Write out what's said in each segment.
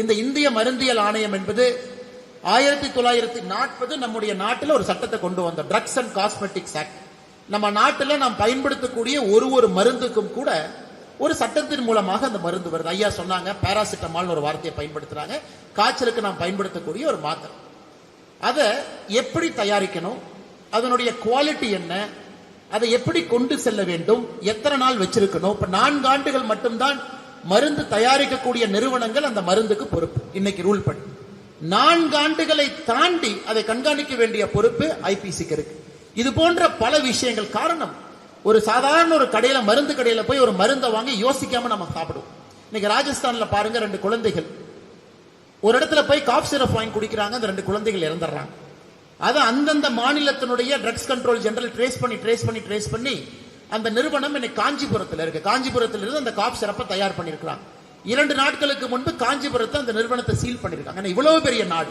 இந்த இந்திய மருந்தியல் ஆணையம் என்பது ஆயிரத்தி தொள்ளாயிரத்தி நாற்பது நம்முடைய நாட்டில் ஒரு சட்டத்தை கொண்டு வந்தோம் ட்ரக்ஸ் அண்ட் காஸ்மெட்டிக்ஸ் ஆக்ட் நம்ம நாட்டில் நாம் பயன்படுத்தக்கூடிய ஒரு ஒரு மருந்துக்கும் கூட ஒரு சட்டத்தின் மூலமாக அந்த மருந்து வருது. ஐயா சொன்னாங்க பாராசிட்டமால்னு ஒரு வார்த்தையை பயன்படுத்துறாங்க. காய்ச்சலுக்கு நாம் பயன்படுத்தக்கூடிய ஒரு மாத்திரை. அதை எப்படி தயாரிக்கணும்? அதனுடைய குவாலிட்டி என்ன? அதை எப்படி கொண்டு செல்ல வேண்டும்? எத்தனை நாள் வச்சிருக்கணும்? இப்ப நான்கு ஆண்டுகள் மட்டும்தான் மருந்து தயாரிக்கக்கூடிய நிறுவனங்கள் அந்த மருந்துக்கு பொறுப்பு. இன்னைக்கு ரூல் படி. நான்கு ஆண்டுகளை தாண்டி அதை கண்காணிக்க வேண்டிய பொறுப்பு ஐபிசிக்கு இருக்கு. இது போன்ற பல விஷயங்கள் காரணம். ஒரு சாதாரண ஒரு கடையில மருந்து கடையில போய் ஒரு மருந்தை வாங்கி யோசிக்காம நம்ம சாப்பிடுவோம். இன்னைக்கு ராஜஸ்தான்ல பாருங்க ரெண்டு குழந்தைகள். ஒரு இடத்துல போய் காப் சிரப் வாங்கி குடிக்கிறாங்க அந்த ரெண்டு குழந்தைகள் இறந்துடுறாங்க. அதை அந்தந்த மாநிலத்தினுடைய ட்ரக்ஸ் கண்ட்ரோல் ஜெனரல் ட்ரேஸ் பண்ணி ட்ரேஸ் பண்ணி ட்ரேஸ் பண்ணி அந்த நிறுவனம் இன்னைக்கு காஞ்சிபுரத்தில் இருக்கு. காஞ்சிபுரத்தில் இருந்து அந்த காப் சிறப்பை தயார் பண்ணியிருக்கிறாங்க. இரண்டு நாட்களுக்கு முன்பு காஞ்சிபுரத்தை அந்த நிறுவனத்தை சீல் பண்ணியிருக்காங்க. ஏன்னா இவ்வளவு பெரிய நாடு.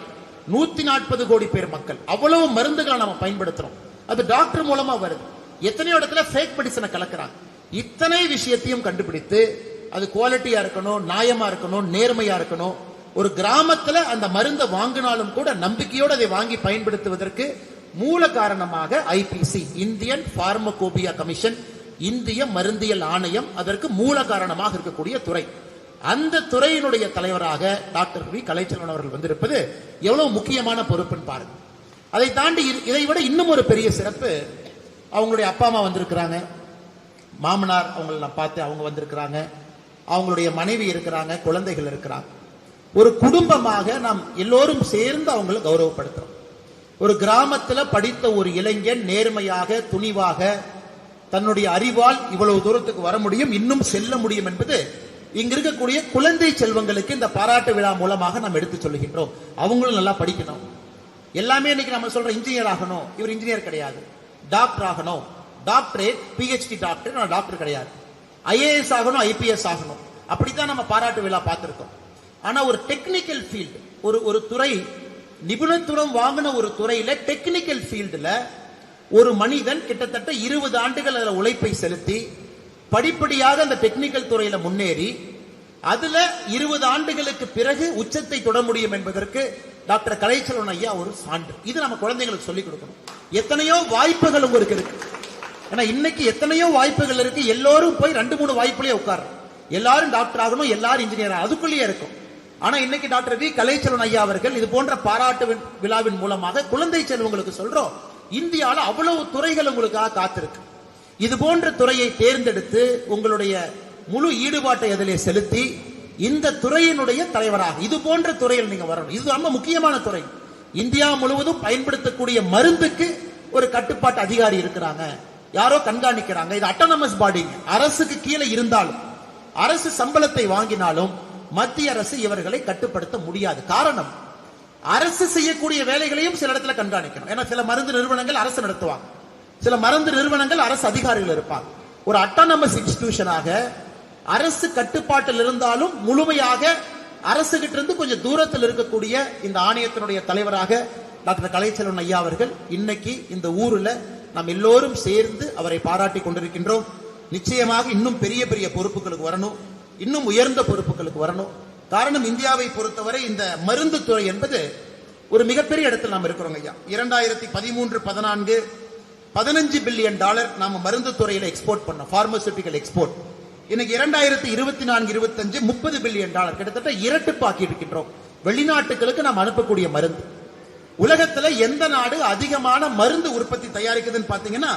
நூத்தி நாற்பது கோடி பேர் மக்கள். அவ்வளவு மருந்துகளை நம்ம பயன்படுத்துறோம். அது டாக்டர் மூலமா வருது. எத்தனையோ இடத்துல ஃபேக் மெடிசனை கலக்குறாங்க. இத்தனை விஷயத்தையும் கண்டுபிடித்து அது குவாலிட்டியா இருக்கணும் நியாயமா இருக்கணும் நேர்மையா இருக்கணும். ஒரு கிராமத்துல அந்த மருந்தை வாங்கினாலும் கூட நம்பிக்கையோடு அதை வாங்கி பயன்படுத்துவதற்கு மூல காரணமாக ஐபிசி இந்தியன் பார்மகோபியா கமிஷன் இந்திய மருந்தியல் ஆணையம் அதற்கு மூல காரணமாக இருக்கக்கூடிய துறை. அந்த துறையினுடைய தலைவராக டாக்டர் வி. கலைச்செல்வன் அவர்கள் வந்திருப்பது எவ்வளவு முக்கியமான பொறுப்புன்னு பாருங்க. அதை தாண்டி இதை விட இன்னும் ஒரு பெரிய சிறப்பு அவங்களுடைய அப்பா அம்மா வந்திருக்கிறாங்க. மாமனார் அவங்களை நான் பார்த்து அவங்க வந்திருக்கிறாங்க. அவங்களுடைய மனைவி இருக்கிறாங்க குழந்தைகள் இருக்கிறாங்க. ஒரு குடும்பமாக நாம் எல்லோரும் சேர்ந்து அவங்களை கௌரவப்படுத்துறோம். ஒரு கிராமத்துல படித்த ஒரு இளைஞன் நேர்மையாக துணிவாக தன்னுடைய அறிவால் இவ்வளவு தூரத்துக்கு வர முடியும் இன்னும் செல்ல முடியும் என்பது இங்க இருக்கக்கூடிய குழந்தை செல்வங்களுக்கு இந்த பாராட்டு விழா மூலமாக நாம் எடுத்து சொல்லுகின்றோம். அவங்களும் நல்லா படிக்கணும். எல்லாமே இன்னைக்கு நம்ம சொல்ற இன்ஜினியர் ஆகணும். இவர் இன்ஜினியர் கிடையாது. டாக்டர் ஆகணும். டாக்டரேட் பிஹெச்டி டாக்டர் நான் டாக்டர் கிடையாது. ஐஏஎஸ் ஆகணும் ஐபிஎஸ் ஆகணும். அப்படித்தான் நம்ம பாராட்டு விழா பார்த்திருக்கோம். ஆனா ஒரு டெக்னிக்கல் ஃபீல்டு ஒரு ஒரு துறை நிபுணத்துவம் வாங்கின ஒரு துறையில டெக்னிக்கல் ஃபீல்டுல ஒரு மனிதன் கிட்டத்தட்ட இருபது ஆண்டுகள் அதில் உழைப்பை செலுத்தி படிப்படியாக அந்த டெக்னிக்கல் துறையில முன்னேறி அதுல இருபது ஆண்டுகளுக்கு பிறகு உச்சத்தை தொட முடியும் என்பதற்கு டாக்டர் கலைச்சலன் ஐயா ஒரு சான்று. இது நம்ம குழந்தைங்களுக்கு சொல்லிக் கொடுக்கணும். எத்தனையோ வாய்ப்புகள் உங்களுக்கு இருக்கு. ஏன்னா இன்னைக்கு எத்தனையோ வாய்ப்புகள் இருக்கு. எல்லோரும் போய் ரெண்டு மூணு வாய்ப்புலயே உட்கார்றோம். எல்லாரும் டாக்டர் ஆகணும் எல்லாரும் இன்ஜினியர் அதுக்குள்ளேயே இருக்கும். ஆனா இன்னைக்கு டாக்டர் வி. கலைச்செல்வன் ஐயா அவர்கள் இது போன்ற பாராட்டு விழாவின் மூலமாக குழந்தை செல்வங்களுக்கு சொல்றோம். இந்தியால அவ்வளவு துறைகள் உங்களுக்காக காத்திருக்கு. இது போன்ற துறையை தேர்ந்தெடுத்து உங்களுடைய முழு ஈடுபாட்டை அதிலே செலுத்தி இந்த துறையினுடைய தலைவராக இது போன்ற துறையில் நீங்க வரணும். இது ரொம்ப முக்கியமான துறை. இந்தியா முழுவதும் பயன்படுத்தக்கூடிய மருந்துக்கு ஒரு கட்டுப்பாட்டு அதிகாரி இருக்கிறாங்க. யாரோ கண்காணிக்கிறாங்க. இது அட்டானமஸ் பாடிங்க அரசுக்கு கீழே இருந்தாலும் அரசு சம்பளத்தை வாங்கினாலும் மத்திய அரசு இவர்களை கட்டுப்படுத்த முடியாது. காரணம் அரசு செய்யக்கூடிய வேலைகளையும் சில இடத்துல கண்காணிக்கணும். ஏன்னா சில மருந்து நிறுவனங்கள் அரசு நடத்துவாங்க. சில மருந்து நிறுவனங்கள் அரசு அதிகாரிகள் இருப்பாங்க. ஒரு அட்டானமஸ் இன்ஸ்டிடியூஷனாக அரசு கட்டுப்பாட்டில் இருந்தாலும் முழுமையாக அரசு கிட்ட இருந்து கொஞ்சம் தூரத்தில் இருக்கக்கூடிய இந்த ஆணையத்தினுடைய தலைவராக டாக்டர் கலைச்செல்வன் ஐயா அவர்கள் இன்னைக்கு இந்த ஊர்ல நாம் எல்லோரும் சேர்ந்து அவரை பாராட்டி கொண்டிருக்கின்றோம். நிச்சயமாக இன்னும் பெரிய பெரிய பொறுப்புகளுக்கு வரணும். இன்னும் உயர்ந்த பொறுப்புகளுக்கு வரணும். காரணம் இந்தியாவை பொறுத்தவரை இந்த மருந்து துறை என்பது ஒரு மிகப்பெரிய இடத்தில் நாம் இருக்கிறோம் ஐயா. இரண்டாயிரத்தி பதிமூன்று பதினான்கு பதினஞ்சு பில்லியன் டாலர் நாம மருந்து துறையில எக்ஸ்போர்ட் பண்ணோம். பார்மசூட்டிக்கல் எக்ஸ்போர்ட் இன்னைக்கு இரண்டாயிரத்தி இருபத்தி நான்கு இருபத்தஞ்சு முப்பது பில்லியன் டாலர். கிட்டத்தட்ட இரட்டுப்பாக்கி இருக்கின்றோம் வெளிநாட்டுகளுக்கு நாம் அனுப்பக்கூடிய மருந்து. உலகத்துல எந்த நாடு அதிகமான மருந்து உற்பத்தி தயாரிக்குதுன்னு பாத்தீங்கன்னா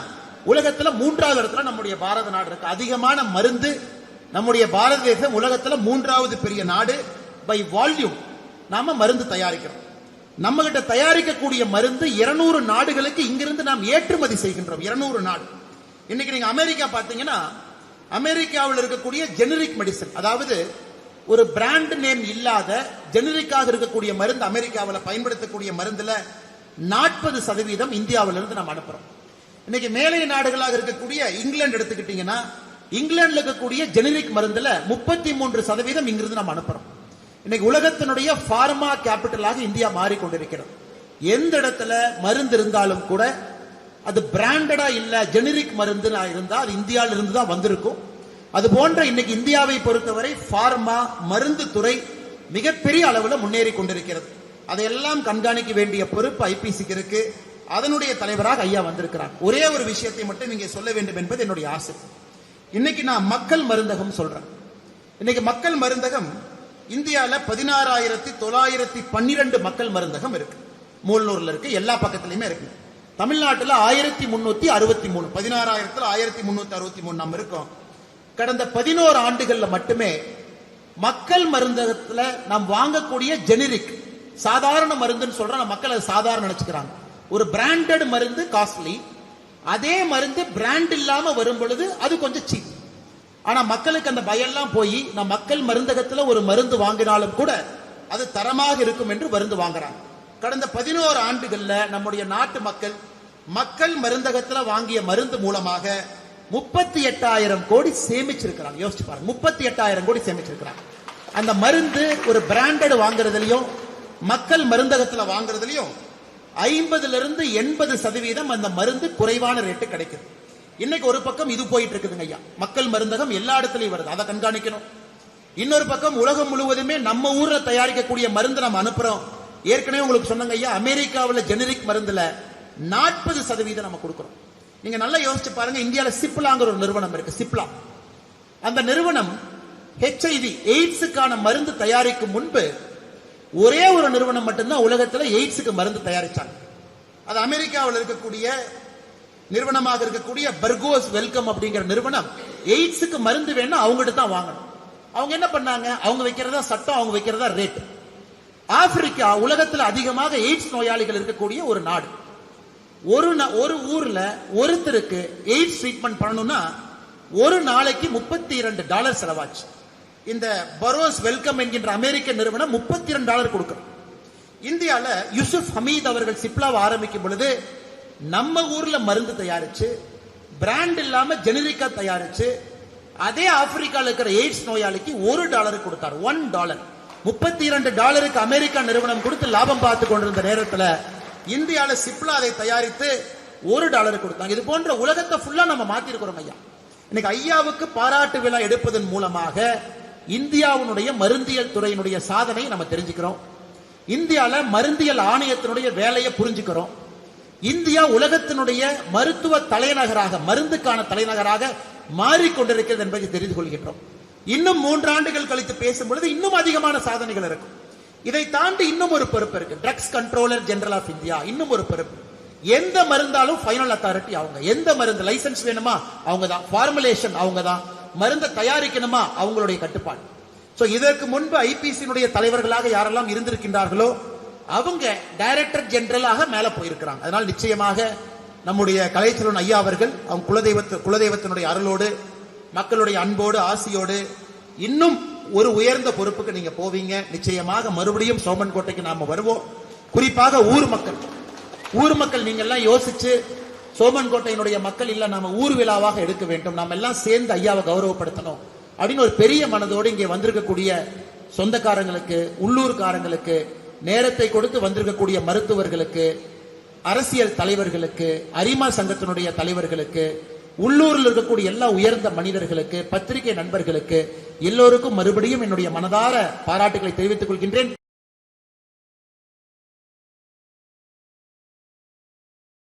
உலகத்துல மூன்றாவது இடத்துல நம்முடைய பாரத நாடு இருக்கு. அதிகமான மருந்து நம்முடைய பாரத தேசம் உலகத்துல மூன்றாவது பெரிய நாடு பை வால்யூம் நாம மருந்து தயாரிக்கிறோம். நம்ம கிட்ட தயாரிக்கக்கூடிய மருந்து 200 நாடுகளுக்கு இங்கிருந்து நாம் ஏற்றுமதி செய்கின்றோம். 200 நாடு. இன்னைக்கு நீங்க அமெரிக்கா பாத்தீங்கன்னா அமெரிக்காவில் இருக்கக்கூடிய ஜெனரிக் மெடிசன் அதாவது ஒரு பிராண்ட் நேம் இல்லாத ஜெனரிக்காக இருக்கக்கூடிய மருந்து அமெரிக்காவில் பயன்படுத்தக்கூடிய மருந்துல நாற்பது சதவீதம் இந்தியாவிலிருந்து நம்ம அனுப்புறோம். இன்னைக்கு மேலை நாடுகளாக இருக்கக்கூடிய இங்கிலாந்து எடுத்துக்கிட்டீங்கன்னா இங்கிலாந்துல இருக்கக்கூடிய ஜெனரிக் மருந்துல முப்பத்தி மூன்று சதவீதம் இங்கிருந்து நம்ம அனுப்புறோம். இன்னைக்கு உலகத்தினுடைய பார்மா கேபிட்டலாக இந்தியா மாறிக்கொண்டிருக்கிறது. எந்த இடத்துல மருந்து இருந்தாலும் கூட அது பிராண்டடா இல்ல ஜெனரிக் மருந்து இருந்தா அது இந்தியாவில இருந்து தான் வந்திருக்கும். அது போன்ற இன்னைக்கு இந்தியாவை பொறுத்தவரை பார்மா மருந்து துறை மிகப்பெரிய அளவில் முன்னேறி கொண்டிருக்கிறது. அதையெல்லாம் கண்காணிக்க வேண்டிய பொறுப்பு ஐபிசிக்கு இருக்கு. அதனுடைய தலைவராக ஐயா வந்திருக்கிறார். ஒரே ஒரு விஷயத்தை மட்டும் இங்கே சொல்ல வேண்டும் என்பது என்னுடைய ஆசை. இன்னைக்கு நான் மக்கள் மருந்தகம் சொல்றேன். இன்னைக்கு மக்கள் மருந்தகம் இந்தியாவில் பதினாறாயிரத்தி தொள்ளாயிரத்தி பன்னிரெண்டு மக்கள் மருந்தகம் இருக்கு. மூலனூர்ல இருக்கு எல்லா பக்கத்துலையுமே இருக்கு. தமிழ்நாட்டில் ஆயிரத்தி முன்னூத்தி அறுபத்தி மூணு பதினாறாயிரத்தில் ஆயிரத்தி முன்னூத்தி அறுபத்தி மூணு நம்ம இருக்கோம். கடந்த பதினோரு ஆண்டுகள்ல மட்டுமே மக்கள் மருந்தகத்துல நாம் வாங்கக்கூடிய ஜெனரிக் சாதாரண மருந்துன்னு சொல்றோம் நம்ம மக்கள் அதை சாதாரண நினைச்சுக்கிறாங்க. ஒரு பிராண்டட் மருந்து காஸ்ட்லி அதே மருந்து பிராண்ட் இல்லாம வரும் பொழுது அது கொஞ்சம் சீப் ஆனா மக்களுக்கு அந்த பயம்லாம் போய் நான் மக்கள் மருந்தகத்துல ஒரு மருந்து வாங்கினாலும் கூட அது தரமாக இருக்கும் என்று மருந்து வாங்குறாங்க. கடந்த பதினோரு ஆண்டுகள்ல நம்முடைய நாட்டு மக்கள் மக்கள் மருந்தகத்துல வாங்கிய மருந்து மூலமாக முப்பத்தி எட்டாயிரம் கோடி சேமிச்சிருக்கிறாங்க. யோசிச்சு பாருங்க முப்பத்தி எட்டாயிரம் கோடி சேமிச்சிருக்கிறாங்க. அந்த மருந்து ஒரு பிராண்டட் வாங்குறதுலயும் மக்கள் மருந்தகத்துல வாங்குறதுலயும் ஐம்பதுல இருந்து எண்பது சதவீதம் அந்த மருந்து குறைவான ரேட்டு கிடைக்குது. இன்னைக்கு ஒரு பக்கம் இது போயிட்டு இருக்குதுங்க ஐயா. மக்கள் மருந்தகம் எல்லா இடத்துலயும் வருது. அதை கண்காணிக்கணும். இன்னொரு பக்கம் உலகம் முழுவதுமே நம்ம ஊர்ல தயாரிக்கக்கூடிய மருந்து நம்ம அனுப்புறோம். ஏற்கனவே உங்களுக்கு சொன்னங்க ஐயா அமெரிக்காவில் ஜெனரிக் மருந்துல நாற்பது சதவீதம் நம்ம கொடுக்குறோம். நீங்க நல்லா யோசிச்சு பாருங்க இந்தியாவில் சிப்லாங்கிற ஒரு நிறுவனம் இருக்கு சிப்லா. அந்த நிறுவனம் ஹெச்ஐவி எய்ட்ஸுக்கான மருந்து தயாரிக்கும் முன்பு ஒரே ஒரு நிறுவனம் மட்டும்தான் உலகத்தில் எய்ட்ஸுக்கு மருந்து தயாரிச்சாங்க. அது அமெரிக்காவில் இருக்கக்கூடிய நிறுவனமாக இருக்கக்கூடிய பர்கோஸ் வெல்கம் அப்படிங்கிற நிறுவனம் எய்ட்ஸுக்கு மருந்து வேணும்னா அவங்ககிட்ட தான் வாங்கணும். அவங்க என்ன பண்ணாங்க? அவங்க வைக்கிறதா சட்டம் அவங்க வைக்கிறதா ரேட் ஆப்பிரிக்கா உலகத்தில் அதிகமாக எய்ட்ஸ் நோயாளிகள் இருக்கக்கூடிய ஒரு நாடு. ஒரு நா- ஒரு ஊர்ல ஒருத்தருக்கு எய்ட்ஸ் ட்ரீட்மெண்ட் பண்ணணும்னா ஒரு நாளைக்கு முப்பத்தி இரண்டு டாலர் செலவாச்சு. இந்த பரோஸ் வெல்கம் என்கின்ற அமெரிக்க நிறுவனம் முப்பத்தி இரண்டு டாலர் கொடுக்கும். இந்தியாவில் யூசுப் ஹமீத் அவர்கள் சிப்லாவை ஆரம்பிக்கும் பொழுது நம்ம ஊர்ல மருந்து தயாரிச்சு பிராண்ட் இல்லாம ஜெனரிக்கா தயாரிச்சு அதே ஆப்பிரிக்கால இருக்கிற எய்ட்ஸ் நோயாளிக்கு ஒரு டாலர் கொடுத்தார். One dollar. முப்பத்தி இரண்டு டாலருக்கு அமெரிக்கா நிறுவனம் கொடுத்து லாபம் பார்த்து கொண்டிருந்த நேரத்தில் இந்தியாவில் சிப்லா அதை தயாரித்து ஒரு டாலர் கொடுத்தாங்க. இது போன்ற உலகத்தை ஃபுல்லா நம்ம மாத்திருக்கிறோம் ஐயா. இன்னைக்கு ஐயாவுக்கு பாராட்டு விழா எடுப்பதன் மூலமாக இந்தியாவினுடைய மருந்தியல் துறையினுடைய சாதனை நம்ம தெரிஞ்சுக்கிறோம். இந்தியால மருந்தியல் ஆணையத்தினுடைய வேலையை புரிஞ்சுக்கிறோம். இந்தியா உலகத்தினுடைய மருத்துவ தலைநகராக மருந்துக்கான தலைநகராக மாறிக்கொண்டிருக்கிறது என்பதை தெரிந்து கொள்கின்றோம். இன்னும் மூன்றாண்டுகள் கழித்து பேசும் பொழுது இன்னும் அதிகமான சாதனைகள் இருக்கும். இதை தாண்டி இன்னும் ஒரு பொறுப்பு இருக்கு. Drugs controller general of India இன்னும் ஒரு பொறுப்பு. எந்த மருந்தாலும் ஃபைனல் அத்தாரிட்டி அவங்க. எந்த மருந்து லைசன்ஸ் வேணுமா? அவங்க தான் ஃபார்முலேஷன் அவங்க தான் மருந்தை தயாரிக்கணுமா? அவங்களுடைய கட்டுப்பாடு. ஸோ இதற்கு முன்பு ஐபிசியினுடைய தலைவர்களாக யாரெல்லாம் இருந்திருக்கின்றார்களோ அவங்க டைரக்டர் ஜெனரலாக மேல போயிருக்கிறாங்க. அதனால் நிச்சயமாக நம்முடைய கலைச்சலன் ஐயா அவர்கள் அவங்க குலதெய்வத்து குலதெய்வத்தினுடைய அருளோடு மக்களுடைய அன்போடு ஆசியோடு இன்னும் ஒரு உயர்ந்த பொறுப்புக்கு நீங்க போவீங்க. நிச்சயமாக மறுபடியும் சோமன் கோட்டைக்கு நாம வருவோம். குறிப்பாக ஊர் மக்கள். ஊர் மக்கள் நீங்க எல்லாம் யோசிச்சு சோமன் கோட்டையினுடைய மக்கள் இல்ல நாம ஊர் விழாவாக எடுக்க வேண்டும். நாம எல்லாம் சேர்ந்து ஐயாவை கௌரவப்படுத்தணும். அப்படின்னு ஒரு பெரிய மனதோடு இங்கே வந்திருக்கக்கூடிய சொந்தக்காரங்களுக்கு உள்ளூர்காரங்களுக்கு நேரத்தை கொடுத்து வந்திருக்கக்கூடிய மருத்துவர்களுக்கு அரசியல் தலைவர்களுக்கு அரிமா சங்கத்தினுடைய தலைவர்களுக்கு உள்ளூரில் இருக்கக்கூடிய எல்லா உயர்ந்த மனிதர்களுக்கு பத்திரிகை நண்பர்களுக்கு எல்லோருக்கும் மறுபடியும் என்னுடைய மனதார பாராட்டுகளை தெரிவித்துக் கொள்கின்றேன்.